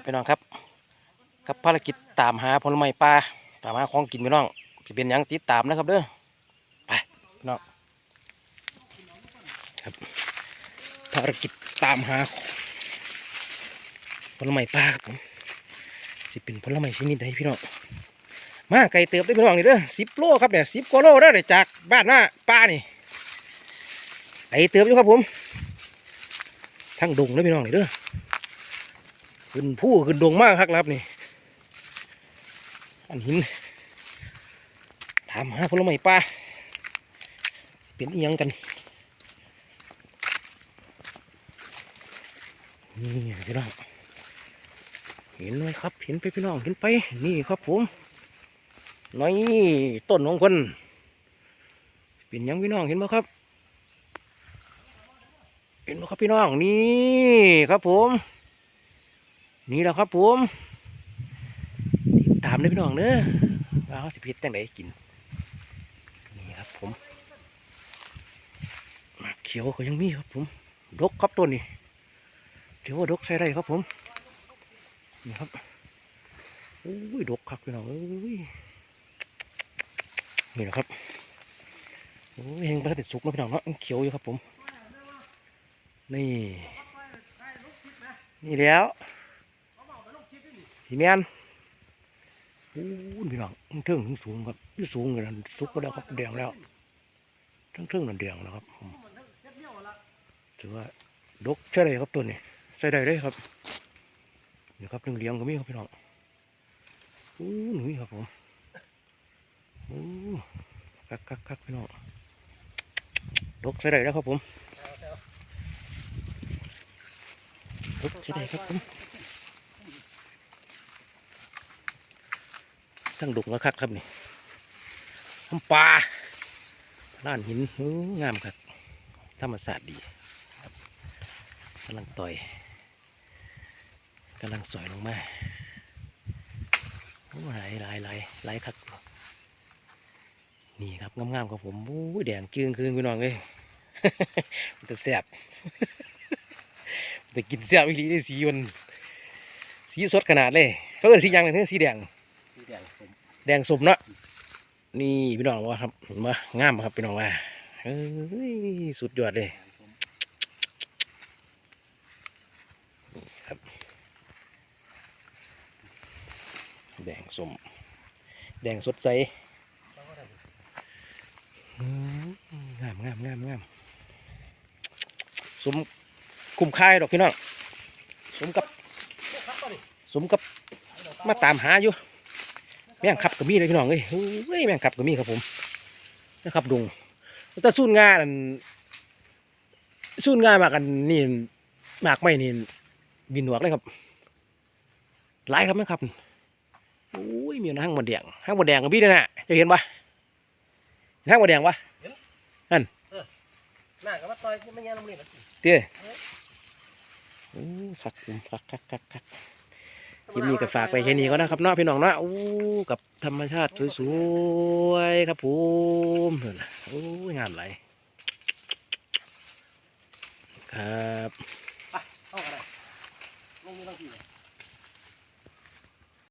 ครับพี่น้องครับกับภารกิจตามหาผลไม้ป่าตามหาของกินพี่น้องจะเป็นยังติดตามนะครับเด้อไปพี่น้องครับภารกิจตามหาผลไม้ป่าครับผมสิเป็นผลไม้ชนิดใดพี่น้องมาไก่เติบได้พี่น้องนี่เด้อสิบโลครับเนี่ยสิบกว่าโลเด้อเนี่ยจากบ้านหน้าป่านี่ไก่เติบอยู่ครับผมทั้งดงเด้อพี่น้องนี่เด้อ ขึ้นผู้ขึ้นดงมากครับครับนี่อันหินถามหาผลไม้ป่าเป็นอียังกันนี่พี่น้องเห็นไหมครับเห็นไปพี่น้องเห็นไปนี่ครับผมน้อยต้นของคนเป็นยังพี่น้องเห็นไหมครับ เห็นไหมครับพี่น้องนี่ครับผม นี่แหละครับผมติดตามเด้พี่น้องเด้อว่าเขาสิพิษจังไดกิน นี่ครับผมหมากเขียวก็ยังมีครับผมดกครับต้นนี้ถือว่าดกใช้ได้ครับผม นี่ครับอุ้ยดกครับพี่น้องเอ้ยนี่แหละครับโอ้ยเฮงประเด็ดสุกแล้วพี่น้องเนาะเขียวอยู่ครับผม นี่ นี่แล้ว สีแมนอู้พี่น้องเทิงถึงสูงครับอยู่สูงเลยนะสุกก็แล้วครับแดงแล้วเทิงเทิงนั่นแดงแล้วครับถือว่าดกใช่เลยครับต้นนี้ใส่ได้เลยครับนี่ครับเรื่องเลี้ยงก็มีครับพี่น้องอู้หนุ่ยครับผมอู้คักคักคักพี่น้องดกใส่ได้แล้วครับผมดกใส่ได้ครับผม ทั้งดุกแล้วคักครับนี่ทำปลาล้านหินงามครับธรรมศาสตร์ดีกำลังต่อยกำลังสอยลงมาโอ้หลายหลายหลายหลายคักนี่ครับงามๆครับผมโอ้ยแดงจึงคืนพี่น้องเลยมันจะแสบมันจะกินแสบอีหลีได้สีมันสีสดขนาดเลยเขาเอินสียังเลยสีแดง สีแดงสมแดงสมเนาะนี่พี่น้องว่าครับเห็นว่างามครับพี่น้องว่าเอ้ยสุดยอดเลยครับ แดงสมแดงสดใสงามงามงามงามสมคุ้มค่ายดอกพี่น้องสมกับสมกับมาตามหาอยู่ แม่งขับก็มีเลยพี่น้องเอ้ยโอ้ยแม่งขับก็มีครับผมนะครับดุงแต่สูนงาอันสูนงามากันนี่หมากไม่นี่บินหนวกเลยครับหลายครับแม่งครับโอ้ยมีห้างหมดแดงห้างหมดแดงกับพี่นึงอะจะเห็นปะห้างหมดแดงปะหน้ากับว่าต่อยมันยังลงนี่ละสิเตี้ยโอ้คักผมคักคักคักคัก คลิปนี้ก็ฝากไปแค่นี้ก็นะครับเนาะพี่น้องเนาะอู้กับธรรมชาติสวยๆครับผมเหนนะโอ้ยงามไหลครับ